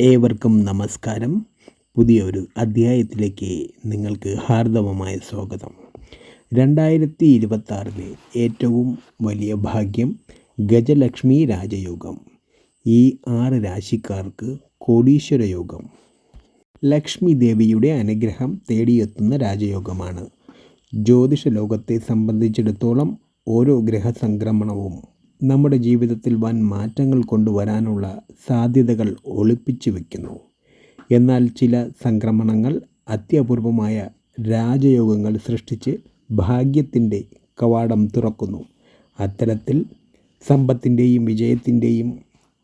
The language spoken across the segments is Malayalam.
ഏവർക്കും നമസ്കാരം. പുതിയൊരു അധ്യായത്തിലേക്ക് നിങ്ങൾക്ക് ഹാർദവമായ സ്വാഗതം. രണ്ടായിരത്തി ഇരുപത്താറിലെ ഏറ്റവും വലിയ ഭാഗ്യം ഗജലക്ഷ്മി രാജയോഗം. ഈ ആറ് രാശിക്കാർക്ക് കോടീശ്വര യോഗം. ലക്ഷ്മി ദേവിയുടെ അനുഗ്രഹം തേടിയെത്തുന്ന രാജയോഗമാണ്. ജ്യോതിഷ ലോകത്തെ സംബന്ധിച്ചിടത്തോളം ഓരോ ഗ്രഹസംക്രമണവും നമ്മുടെ ജീവിതത്തിൽ വൻ മാറ്റങ്ങൾ കൊണ്ടുവരാനുള്ള സാധ്യതകൾ ഒളിപ്പിച്ചു വയ്ക്കുന്നു എന്നാൽ ചില സംക്രമണങ്ങൾ അത്യപൂർവമായ രാജയോഗങ്ങൾ സൃഷ്ടിച്ച് ഭാഗ്യത്തിന്റെ കവാടം തുറക്കുന്നു. അത്തരത്തിൽ സമ്പത്തിന്റെയും വിജയത്തിന്റെയും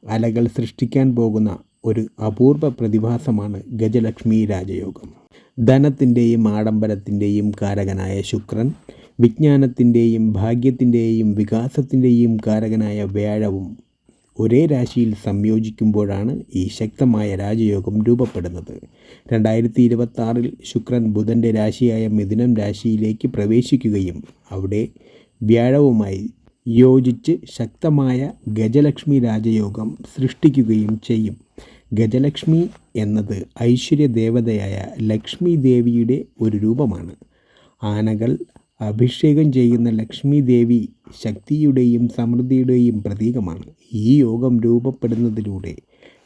അലകൾ സൃഷ്ടിക്കാൻ പോകുന്ന ഒരു അപൂർവ പ്രതിഭാസമാണ് ഗജലക്ഷ്മി രാജയോഗം. ധനത്തിന്റെയും ആഡംബരത്തിന്റെയും കാരകനായ ശുക്രൻ വിജ്ഞാനത്തിന്റെയും ഭാഗ്യത്തിന്റെയും വികാസത്തിന്റെയും കാരകനായ വ്യാഴവും ഒരേ രാശിയിൽ സംയോജിക്കുമ്പോഴാണ് ഈ ശക്തമായ രാജയോഗം രൂപപ്പെടുന്നത്. രണ്ടായിരത്തി ഇരുപത്തി ശുക്രൻ ബുധന്റെ രാശിയായ മിഥുനം രാശിയിലേക്ക് പ്രവേശിക്കുകയും അവിടെ വ്യാഴവുമായി യോജിച്ച് ശക്തമായ ഗജലക്ഷ്മി രാജയോഗം സൃഷ്ടിക്കുകയും ചെയ്യും. ഗജലക്ഷ്മി എന്നത് ഐശ്വര്യ ദേവതയായ ലക്ഷ്മി ദേവിയുടെ ഒരു രൂപമാണ്. ആനകൾ അഭിഷേകം ചെയ്യുന്ന ലക്ഷ്മി ദേവി ശക്തിയുടെയും സമൃദ്ധിയുടെയും പ്രതീകമാണ്. ഈ യോഗം രൂപപ്പെടുന്നതിലൂടെ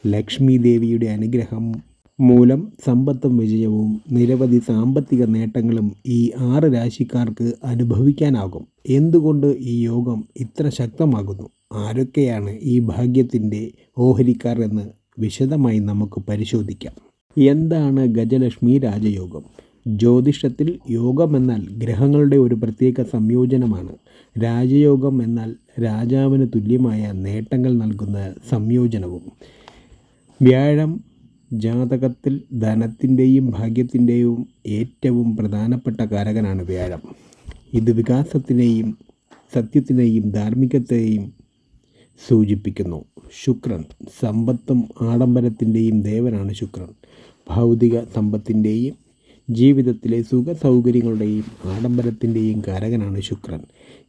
ലക്ഷ്മി ദേവിയുടെ അനുഗ്രഹം മൂലം സമ്പത്തും വിജയവും നിരവധി സാമ്പത്തിക നേട്ടങ്ങളും ഈ ആറ് രാശിക്കാർക്ക് അനുഭവിക്കാനാകും. എന്തുകൊണ്ട് ഈ യോഗം ഇത്ര ശക്തമാകുന്നു? ആരൊക്കെയാണ് ഈ ഭാഗ്യത്തിന്റെ ഓഹരിക്കാർ എന്ന് വിശദമായി നമുക്ക് പരിശോധിക്കാം. എന്താണ് ഗജലക്ഷ്മി രാജയോഗം? ജ്യോതിഷത്തിൽ യോഗം എന്നാൽ ഗ്രഹങ്ങളുടെ ഒരു പ്രത്യേക സംയോജനമാണ്. രാജയോഗം എന്നാൽ രാജാവിന് തുല്യമായ നേട്ടങ്ങൾ നൽകുന്ന സംയോജനവും. വ്യാഴം ജാതകത്തിൽ ധനത്തിന്റെയും ഭാഗ്യത്തിന്റെയും ഏറ്റവും പ്രധാനപ്പെട്ട കാരകനാണ് വ്യാഴം. ഇത് വികാസത്തിനെയും സത്യത്തിനെയും ധാർമ്മികത്തെയും സൂചിപ്പിക്കുന്നു. ശുക്രൻ സമ്പത്തും ആഡംബരത്തിന്റെയും ദേവനാണ് ശുക്രൻ. ഭൗതിക സമ്പത്തിന്റെയും ജീവിതത്തിലെ സുഖ സൗകര്യങ്ങളുടെയും ആഡംബരത്തിന്റെയും കാരകനാണ് ശുക്രൻ.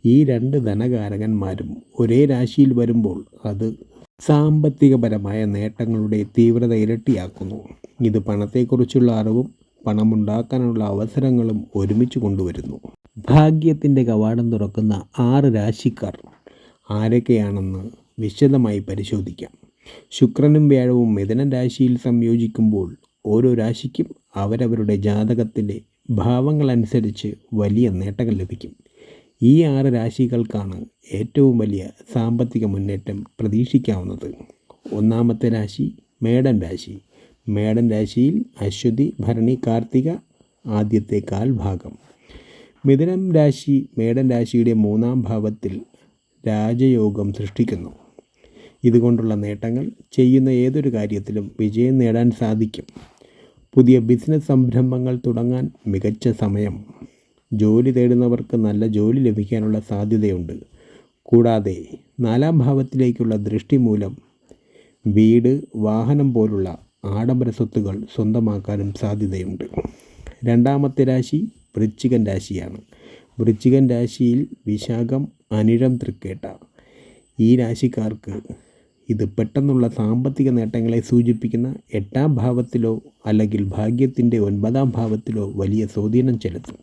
ഈ രണ്ട് ധനകാരകന്മാരും ഒരേ രാശിയിൽ വരുമ്പോൾ അത് സാമ്പത്തികപരമായ നേട്ടങ്ങളുടെ തീവ്രത ഇരട്ടിയാക്കുന്നു. ഇത് പണത്തെക്കുറിച്ചുള്ള അറിവും പണമുണ്ടാക്കാനുള്ള അവസരങ്ങളും ഒരുമിച്ച് കൊണ്ടുവരുന്നു. ഭാഗ്യത്തിന്റെ കവാടം തുറക്കുന്ന ആറ് രാശിക്കാർ ആരൊക്കെയാണെന്ന് വിശദമായി പരിശോധിക്കാം. ശുക്രനും വ്യാഴവും മിഥുനൻ രാശിയിൽ സംയോജിക്കുമ്പോൾ ഓരോ രാശിക്കും അവരവരുടെ ജാതകത്തിന്റെ ഭാവങ്ങളനുസരിച്ച് വലിയ നേട്ടങ്ങൾ ലഭിക്കും. ഈ ആറ് രാശികൾക്കാണ് ഏറ്റവും വലിയ സാമ്പത്തിക മുന്നേറ്റം പ്രതീക്ഷിക്കാവുന്നത്. ഒന്നാമത്തെ രാശി മേടൻ രാശി. മേടൻ രാശിയിൽ അശ്വതി ഭരണി കാർത്തിക ആദ്യത്തെ കാൽ ഭാഗം മിഥുനം രാശി മേടൻ രാശിയുടെ മൂന്നാം ഭാവത്തിൽ രാജയോഗം സൃഷ്ടിക്കുന്നു. ഇതുകൊണ്ടുള്ള നേട്ടങ്ങൾ ചെയ്യുന്ന ഏതൊരു കാര്യത്തിലും വിജയം നേടാൻ സാധിക്കും. പുതിയ ബിസിനസ് സംരംഭങ്ങൾ തുടങ്ങാൻ മികച്ച സമയം. ജോലി തേടുന്നവർക്ക് നല്ല ജോലി ലഭിക്കാനുള്ള സാധ്യതയുണ്ട്. കൂടാതെ നാലാം ഭാവത്തിലേക്കുള്ള ദൃഷ്ടി മൂലം വീട് വാഹനം പോലുള്ള ആഡംബര സ്വത്തുകൾ സ്വന്തമാക്കാനും സാധ്യതയുണ്ട്. രണ്ടാമത്തെ രാശി വൃശ്ചികൻ രാശിയാണ്. വൃശ്ചികൻ രാശിയിൽ വിശാഖം അനിഴം തൃക്കേട്ട. ഈ രാശിക്കാർക്ക് ഇത് പെട്ടെന്നുള്ള സാമ്പത്തിക നേട്ടങ്ങളെ സൂചിപ്പിക്കുന്ന എട്ടാം ഭാവത്തിലോ അല്ലെങ്കിൽ ഭാഗ്യത്തിന്റെ ഒൻപതാം ഭാവത്തിലോ വലിയ സ്വാധീനം ചെലുത്തും.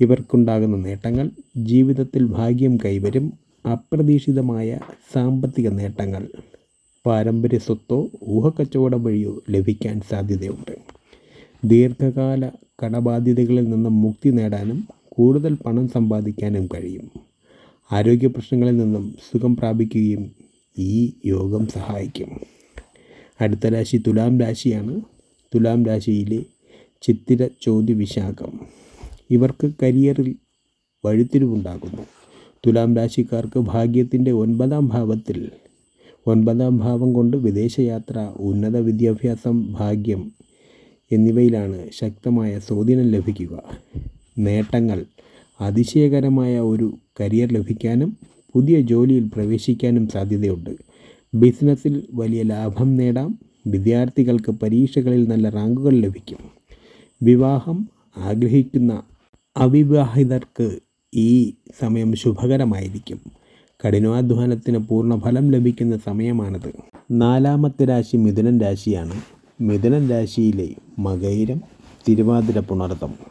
ഇവർക്കുണ്ടാകുന്ന നേട്ടങ്ങൾ ജീവിതത്തിൽ ഭാഗ്യം കൈവരും അപ്രതീക്ഷിതമായ സാമ്പത്തിക നേട്ടങ്ങൾ. പാരമ്പര്യ സ്വത്തോ ഊഹക്കച്ചവടം വഴിയോ ലഭിക്കാൻ സാധ്യതയുണ്ട്. ദീർഘകാല കടബാധ്യതകളിൽ നിന്നും മുക്തി നേടാനും കൂടുതൽ പണം സമ്പാദിക്കാനും കഴിയും. ആരോഗ്യ പ്രശ്നങ്ങളിൽ നിന്നും സുഖം പ്രാപിക്കുകയും ഈ യോഗം സഹായിക്കും. അടുത്ത രാശി തുലാം രാശിയാണ്. തുലാം രാശിയിലെ ചിത്തിര ചോദ്യ വിശാഖം. ഇവർക്ക് കരിയറിൽ വഴിത്തിരിവുണ്ടാകുന്നു. തുലാം രാശിക്കാർക്ക് ഭാഗ്യത്തിന്റെ ഒൻപതാം ഭാവത്തിൽ ഒൻപതാം ഭാവം കൊണ്ട് വിദേശയാത്ര ഉന്നത വിദ്യാഭ്യാസം ഭാഗ്യം എന്നിവയിലാണ് ശക്തമായ സ്വാധീനം ലഭിക്കുക. നേട്ടങ്ങൾ അതിശയകരമായ ഒരു കരിയർ ലഭിക്കാനും പുതിയ ജോലിയിൽ പ്രവേശിക്കാനും സാധ്യതയുണ്ട്. ബിസിനസ്സിൽ വലിയ ലാഭം നേടാം. വിദ്യാർത്ഥികൾക്ക് പരീക്ഷകളിൽ നല്ല റാങ്കുകൾ ലഭിക്കും. വിവാഹം ആഗ്രഹിക്കുന്ന അവിവാഹിതർക്ക് ഈ സമയം ശുഭകരമായിരിക്കും. കഠിനാധ്വാനത്തിന് പൂർണ ഫലം ലഭിക്കുന്ന സമയമാണിത്. നാലാമത്തെ രാശി മിഥുനൻ രാശിയാണ്. മിഥുനൻ രാശിയിലെ മകൈരം തിരുവാതിര പുണർതം.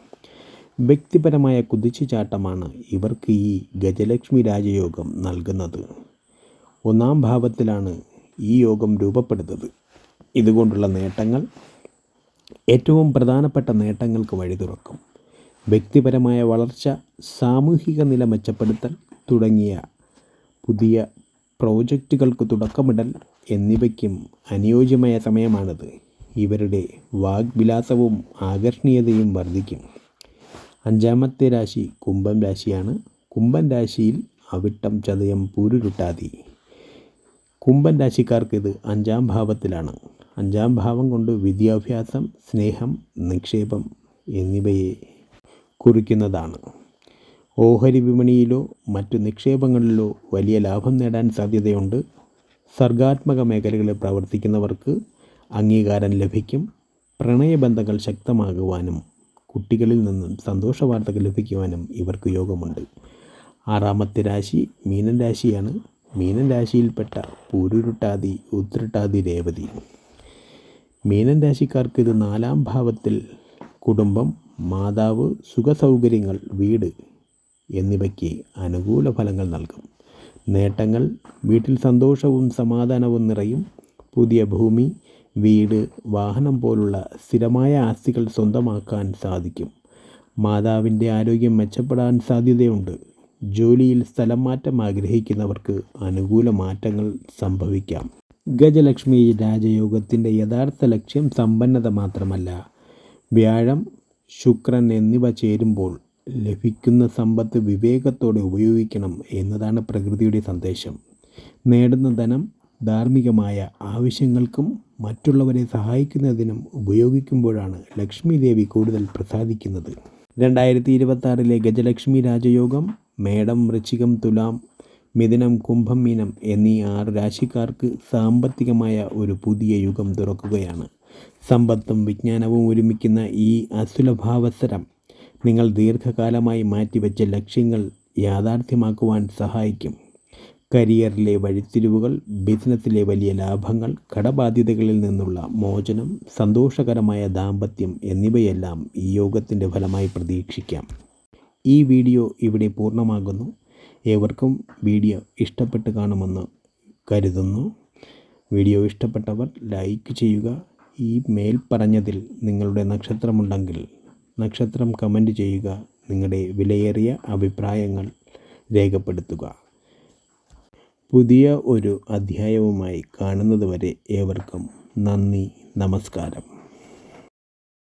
വ്യക്തിപരമായ കുതിച്ചുചാട്ടമാണ് ഇവർക്ക് ഈ ഗജലക്ഷ്മി രാജയോഗം നൽകുന്നത്. ഒന്നാം ഭാവത്തിലാണ് ഈ യോഗം രൂപപ്പെടുന്നത്. ഇതുകൊണ്ടുള്ള നേട്ടങ്ങൾ ഏറ്റവും പ്രധാനപ്പെട്ട നേട്ടങ്ങൾക്ക് വഴി തുറക്കും. വ്യക്തിപരമായ വളർച്ച സാമൂഹിക നില മെച്ചപ്പെടുത്തൽ തുടങ്ങിയ പുതിയ പ്രോജക്റ്റുകൾക്ക് തുടക്കമിടൽ എന്നിവയ്ക്കും അനുയോജ്യമായ സമയമാണിത്. ഇവരുടെ വാഗ്വിലാസവും ആകർഷണീയതയും വർദ്ധിക്കും. അഞ്ചാമത്തെ രാശി കുംഭം രാശിയാണ്. കുംഭം രാശിയിൽ അവിട്ടം ചതയം പൂരുരുട്ടാതി. കുംഭൻ രാശിക്കാർക്ക് ഇത് അഞ്ചാം ഭാവത്തിലാണ്. അഞ്ചാം ഭാവം കൊണ്ട് വിദ്യാഭ്യാസം സ്നേഹം നിക്ഷേപം എന്നിവയെ കുറിക്കുന്നതാണ്. ഓഹരി വിപണിയിലോ മറ്റു നിക്ഷേപങ്ങളിലോ വലിയ ലാഭം നേടാൻ സാധ്യതയുണ്ട്. സർഗാത്മക മേഖലകളിൽ പ്രവർത്തിക്കുന്നവർക്ക് അംഗീകാരം ലഭിക്കും. പ്രണയബന്ധങ്ങൾ ശക്തമാകുവാനും കുട്ടികളിൽ നിന്നും സന്തോഷ വാർത്തകൾ ലഭിക്കുവാനും ഇവർക്ക് യോഗമുണ്ട്. ആറാമത്തെ രാശി മീനൻ രാശിയാണ്. മീനൻ രാശിയിൽപ്പെട്ട പൂരുരുട്ടാതി ഉത്രട്ടാതി രേവതി. മീനൻ രാശിക്കാർക്ക് ഇത് നാലാം ഭാവത്തിൽ കുടുംബം മാതാവ് സുഖസൗകര്യങ്ങൾ വീട് എന്നിവയ്ക്ക് അനുകൂല ഫലങ്ങൾ നൽകും. നേട്ടങ്ങൾ വീട്ടിൽ സന്തോഷവും സമാധാനവും നിറയും. പുതിയ ഭൂമി വീട് വാഹനം പോലുള്ള സ്ഥിരമായ ആസ്തികൾ സ്വന്തമാക്കാൻ സാധിക്കും. മാതാവിന്റെ ആരോഗ്യം മെച്ചപ്പെടാൻ സാധ്യതയുണ്ട്. ജോലിയിൽ സ്ഥലം മാറ്റം ആഗ്രഹിക്കുന്നവർക്ക് അനുകൂല മാറ്റങ്ങൾ സംഭവിക്കാം. ഗജലക്ഷ്മി രാജയോഗത്തിന്റെ യഥാർത്ഥ ലക്ഷ്യം സമ്പന്നത മാത്രമല്ല. വ്യാഴം ശുക്രൻ എന്നിവ ചേരുമ്പോൾ ലഭിക്കുന്ന സമ്പത്ത് വിവേകത്തോടെ ഉപയോഗിക്കണം എന്നതാണ് പ്രകൃതിയുടെ സന്ദേശം. നേടുന്ന ധനം ധാർമ്മികമായ ആവശ്യങ്ങൾക്കും മറ്റുള്ളവരെ സഹായിക്കുന്നതിനും ഉപയോഗിക്കുമ്പോഴാണ് ലക്ഷ്മി ദേവി കൂടുതൽ പ്രസാദിക്കുന്നത്. രണ്ടായിരത്തി ഇരുപത്തി ആറിലെ ഗജലക്ഷ്മി രാജയോഗം മേടം വൃശ്ചികം തുലാം മിഥുനം കുംഭം മീനം എന്നീ ആറ് രാശിക്കാർക്ക് സാമ്പത്തികമായ ഒരു പുതിയ യുഗം തുറക്കുകയാണ്. സമ്പത്തും വിജ്ഞാനവും ഒരുമിക്കുന്ന ഈ അസുലഭാവസരം നിങ്ങൾ ദീർഘകാലമായി മാറ്റിവെച്ച ലക്ഷ്യങ്ങൾ യാഥാർത്ഥ്യമാക്കുവാൻ സഹായിക്കും. കരിയറിലെ വഴിത്തിരിവുകൾ ബിസിനസ്സിലെ വലിയ ലാഭങ്ങൾ കടബാധ്യതകളിൽ നിന്നുള്ള മോചനം സന്തോഷകരമായ ദാമ്പത്യം എന്നിവയെല്ലാം ഈ യോഗത്തിന്റെ ഫലമായി പ്രതീക്ഷിക്കാം. ഈ വീഡിയോ ഇവിടെ പൂർണമാകുന്നു. ഏവർക്കും വീഡിയോ ഇഷ്ടപ്പെട്ട് കാണുമെന്ന് കരുതുന്നു. വീഡിയോ ഇഷ്ടപ്പെട്ടവർ ലൈക്ക് ചെയ്യുക. ഈ മേൽ പറഞ്ഞതിൽ നിങ്ങളുടെ നക്ഷത്രമുണ്ടെങ്കിൽ നക്ഷത്രം കമന്റ് ചെയ്യുക. നിങ്ങളുടെ വിലയേറിയ അഭിപ്രായങ്ങൾ രേഖപ്പെടുത്തുക. പുതിയ ഒരു അധ്യായവുമായി കാണുന്നതുവരെ ഏവർക്കും നന്ദി നമസ്കാരം.